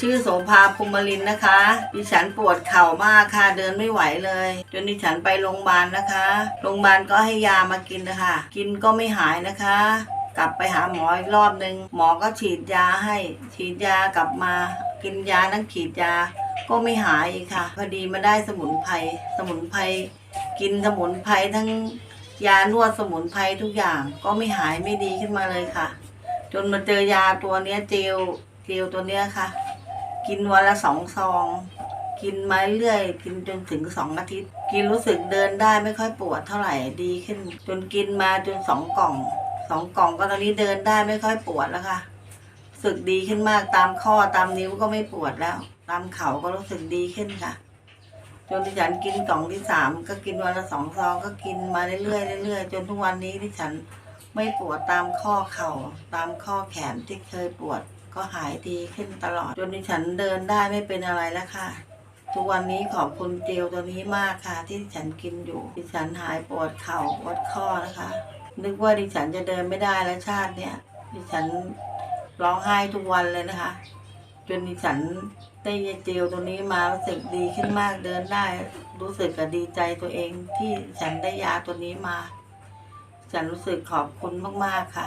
ชื่อโสภาภูมิลินนะคะ ดิฉันปวดเข่ามากค่ะ เดินไม่ไหวเลย จนดิฉันไปโรงพยาบาลนะคะ โรงพยาบาลก็ให้ยามากินนะคะ กินก็ไม่หายนะคะ กลับไปหาหมออีกรอบหนึ่งหมอก็ฉีดยาให้ ฉีดยากลับมา กินยานั่งฉีดยา ก็ไม่หายอีกค่ะ พอดีมาได้สมุนไพร สมุนไพร กินสมุนไพรทั้งยานวดสมุนไพรทุกอย่าง ก็ไม่หายไม่ดีขึ้นมาเลยค่ะ จนมาเจอยาตัวเนี้ยเจล เจลตัวเนี้ยค่ะ กินวันละสองซอง กินมาเรื่อยกินจนถึงสองอาทิตย์ กินรู้สึกเดินได้ไม่ค่อยปวดเท่าไหร่ดีขึ้น จนกินมาจนสองกล่องสองกล่องก็ตอนนี้เดินได้ไม่ค่อยปวดแล้วค่ะรู้สึกดีขึ้นมากตามข้อตามนิ้วก็ไม่ปวดแล้ว ตามเข่าก็รู้สึกดีขึ้นค่ะจนที่ฉันกินกล่องที่สามก็กินวันละสองซองก็กินมาเรื่อยๆเรื่อยๆจนทุกวันนี้ที่ฉันไม่ปวดตามข้อเข่าตามข้อแขนที่เคยปวด ก็หายดีขึ้นตลอด จนที่ฉันเดินได้ไม่เป็นอะไรแล้วค่ะ ทุกวันนี้ขอบคุณเจลตัวนี้มากค่ะ ที่ฉันกินอยู่ ดิฉันหายปวดเข่าปวดข้อนะคะ นึกว่าดิฉันจะเดินไม่ได้แล้วชาติเนี่ย ดิฉันร้องไห้ทุกวันเลยนะคะ จนดิฉันได้ยาเจลตัวนี้มารู้สึกดีขึ้นมากเดินได้ รู้สึกกับดีใจตัวเองที่ฉันได้ยาตัวนี้มา ฉันรู้สึกขอบคุณมากๆค่ะ